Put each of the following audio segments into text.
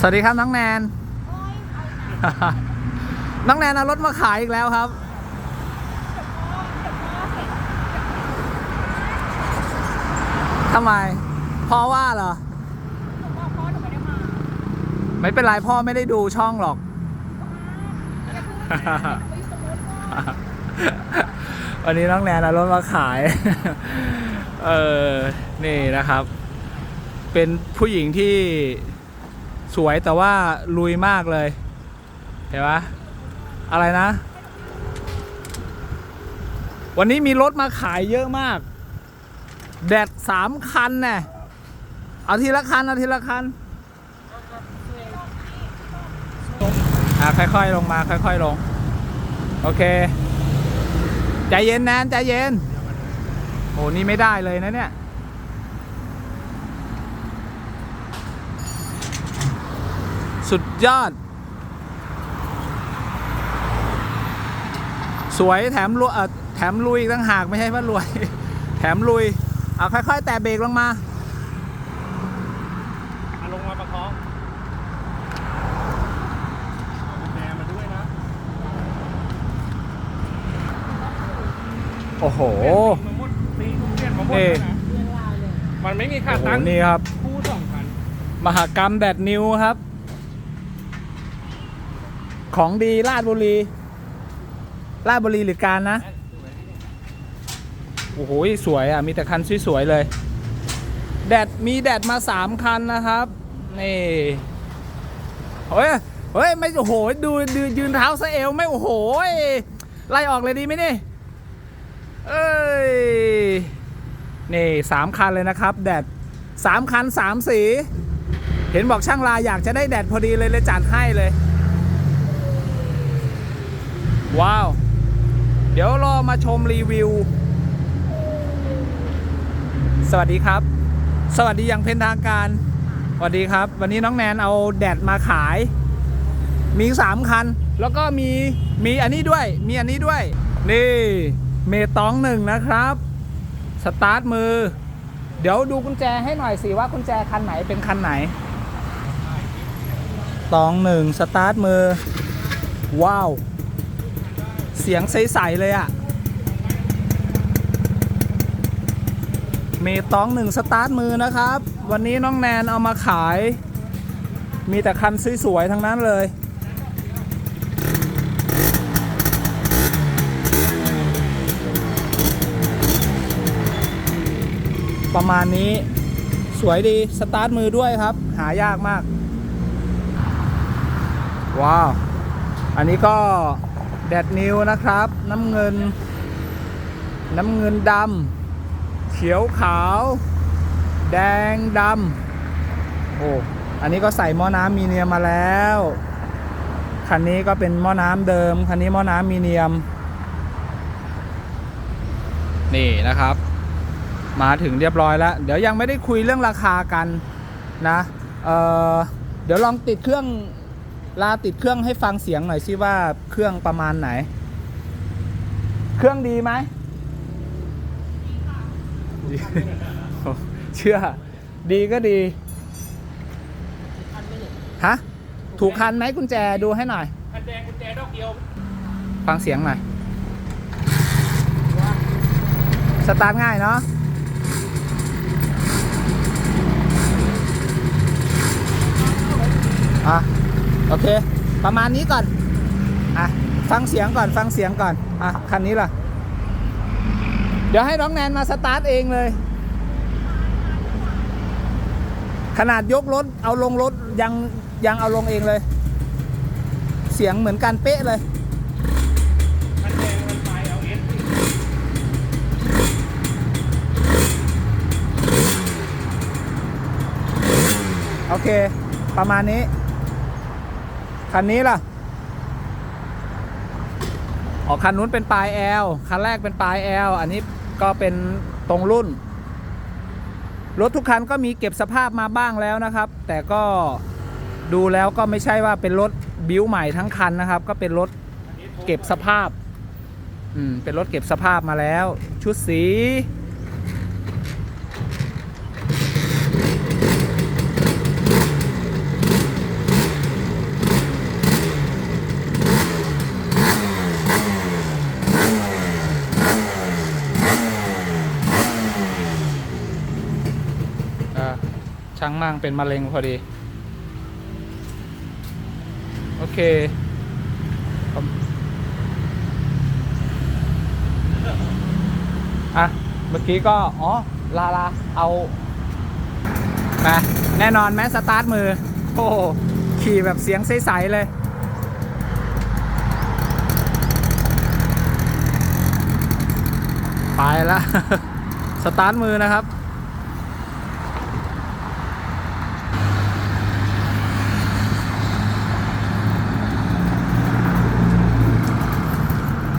สวัสดีครับน้องแนน น้องแนนเอารถมาขายอีกแล้วครับ ทำไม พ่อว่าเหรอ ไม่เป็นไรพ่อไม่ได้ดูช่องหรอก วันนี้น้องแนนเอารถมาขาย เออ นี่นะครับ เป็นผู้หญิงที่ สวยแต่ว่าลุยมากเลย เห็นปะอะไรนะ วันนี้มีรถมาขายเยอะมาก แดดสามคันเนี่ยเอาทีละคัน เอาทีละคันอะค่อยๆลงมาค่อยๆลง โอเค ใจเย็นแนนใจเย็น โอ้นี่ไม่ได้เลยนะเนี่ย สุดยอด สวยแถมรวยเอ่อแถมลุยอีกตั้งหากไม่ใช่ว่ารวย แถมลุย เอาค่อยๆ แตะเบรกลงมาอะลงมาประคองแจมาด้วยนะโอ้โหมาหมดปีทุกเรียนมาหมดเอ๊ะนะมันไม่มีค่าโอ้โหตังค์นี่ครับ คู่สองพันมหากรรมแดดนิวครับ ของดีราชบุรีราชบุรีหรือการนะ โอ้โห สวยอะ มีแต่คันสวยๆเลย แดด มีแดดมาสามคันนะครับ นี่เฮ้ยเฮ้ย ไม่ โอ้โห ดูดูยืนเท้าซะเอวไม่ โอ้โห ไล่ออกเลยดีไหมนี่ เอ้ย นี่สามคันเลยนะครับ แดดสามคันสามสี เห็นบอกช่างลาอยากจะได้แดดพอดีเลยเลยจัดให้เลย ว้าว เดี๋ยวรอมาชมรีวิว สวัสดีครับ สวัสดีอย่างเป็นทางการ สวัสดีครับ วันนี้น้องแนนเอาแดดมาขาย มีสามคัน แล้วก็มีมีอันนี้ด้วย มีอันนี้ด้วย นี่เมตองหนึ่งนะครับ สตาร์ทมือ เดี๋ยวดูกุญแจให้หน่อยสิว่ากุญแจคันไหนเป็นคันไหนตองหนึ่งสตาร์ทมือ ว้าว เสียงใส ๆ เลยอะเมตองหนึ่งสตาร์ทมือนะครับ วันนี้น้องแนนเอามาขาย มีแต่คันสวย ๆ ทั้งนั้นเลยประมาณนี้สวยดี สตาร์ทมือด้วยครับ หายากมาก ว้าว อันนี้ก็ แดดนิวนะครับ น้ำเงิน น้ำเงินดำเขียวขาว แดงดำโอ้อันนี้ก็ใส่หม้อน้ำมีเนียมมาแล้วคันนี้ก็เป็นหม้อน้ำเดิมคันนี้หม้อน้ำมีเนียม นี่นะครับ มาถึงเรียบร้อยแล้ว เดี๋ยวยังไม่ได้คุยเรื่องราคากันนะเเดี๋ยวลองติดเครื่อง ลาติดเครื่องให้ฟังเสียงหน่อยสิว่าเครื่องประมาณไหน เครื่องดีไหมดีโอ้เชื่อ ดีก็ดีฮะถูกคันไหมกุญแจดูให้หน่อยคันแดงกุญแจดอกเดียวฟังเสียงหน่อยสตาร์ทง่ายเนาะอะ โอเค ประมาณนี้ก่อน อะ ฟังเสียงก่อนฟังเสียงก่อน อะ คันนี้ล่ะ เดี๋ยวให้น้องแนนมาสตาร์ทเองเลย ขนาดยกรถ เอาลงรถ ยังยังเอาลงเองเลย เสียงเหมือนกันเป๊ะเลยโอเค ประมาณนี้ คันนี้ล่ะออกคันนู้นเป็นปลาย L คันแรกเป็นปลาย L อันนี้ก็เป็นตรงรุ่น รถทุกคันก็มีเก็บสภาพมาบ้างแล้วนะครับ แต่ก็ดูแล้วก็ไม่ใช่ว่าเป็นรถบิ้วใหม่ทั้งคันนะครับ ก็เป็นรถเก็บสภาพ อืม เป็นรถเก็บสภาพมาแล้ว ชุดสี ช่างมั่งเป็นมะเร็งพอดี โอเคอะ เมื่อกี้ก็ อ๋อ ลาลา เอามาแน่นอนไหมสตาร์ทมือ โอ้ขี่แบบเสียงใส ๆ เลย ไปแล้ว สตาร์ทมือนะครับ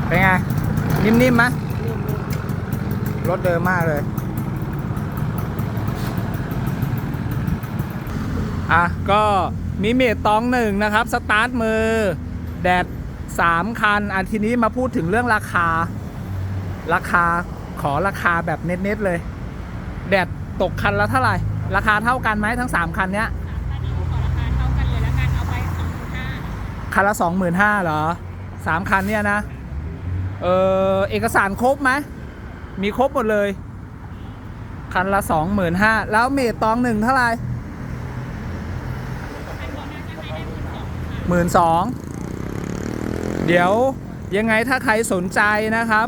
เป็นไง นิ่มๆไหมรถเดิมมากเลย อะ ก็มีเมตตองหนึ่งนะครับ สตาร์ทมือ แดดสามคันอันทีนี้มาพูดถึงเรื่องราคา ราคาขอราคาแบบเน็ตๆเลย แดดตกคันละเท่าไหร่ ราคาเท่ากันไหมทั้ง 3 คันเนี้ยอันนี้ขอราคาเท่ากันเลยแล้วกันเอาไปสองพันห้าคันละ25,000เหรอสามคันเนี่ยนะ เออเอกสารครบไหมมีครบหมดเลย คันละ25,000แล้วเมตตองหนึ่งเท่าไหร่หมื่นสองเดี๋ยวยังไงถ้าใครสนใจนะครับ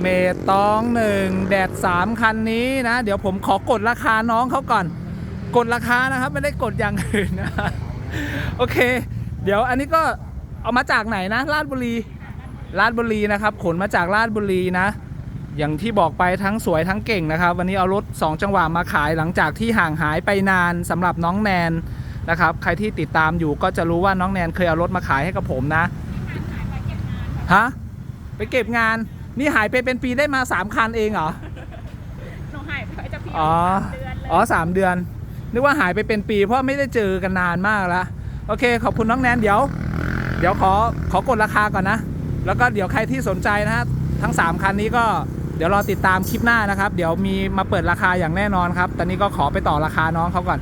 เมตองหนึ่งแดดสามคันนี้นะ เดี๋ยวผมขอกดราคาน้องเขาก่อน กดราคานะครับ ไม่ได้กดอย่างอื่นนะ โอเค เดี๋ยวอันนี้ก็เอามาจากไหนนะ ราชบุรี ราชบุรีนะครับ ขนมาจากราชบุรีนะ อย่างที่บอกไปทั้งสวยทั้งเก่งนะครับ วันนี้เอารถ 2 จังหวะมาขายหลังจากที่ห่างหายไปนานสำหรับน้องแนนนะครับ ใครที่ติดตามอยู่ก็จะรู้ว่าน้องแนนเคยเอารถมาขายให้กับผมนะขายไปเก็บงานค่ะฮะไปเก็บงาน นี่หายไปเป็นปีได้มา 3 คันเองเหรอหนูหายไปจะพี่อ๋อเดือนเลยอ๋อสามเดือนนึกว่าหายไปเป็นปีเพราะไม่ได้เจอกันนานมากแล้วโอเค ขอบคุณน้องแนนเดี๋ยว เดี๋ยวขอขอกดราคาก่อนนะ แล้วก็เดี๋ยวใครที่สนใจนะฮะทั้ง 3 คันนี้ก็เดี๋ยวรอติดตามคลิปหน้านะครับ เดี๋ยวมีมาเปิดราคาอย่างแน่นอนครับ ตอนนี้ก็ขอไปต่อราคาน้องเขาก่อน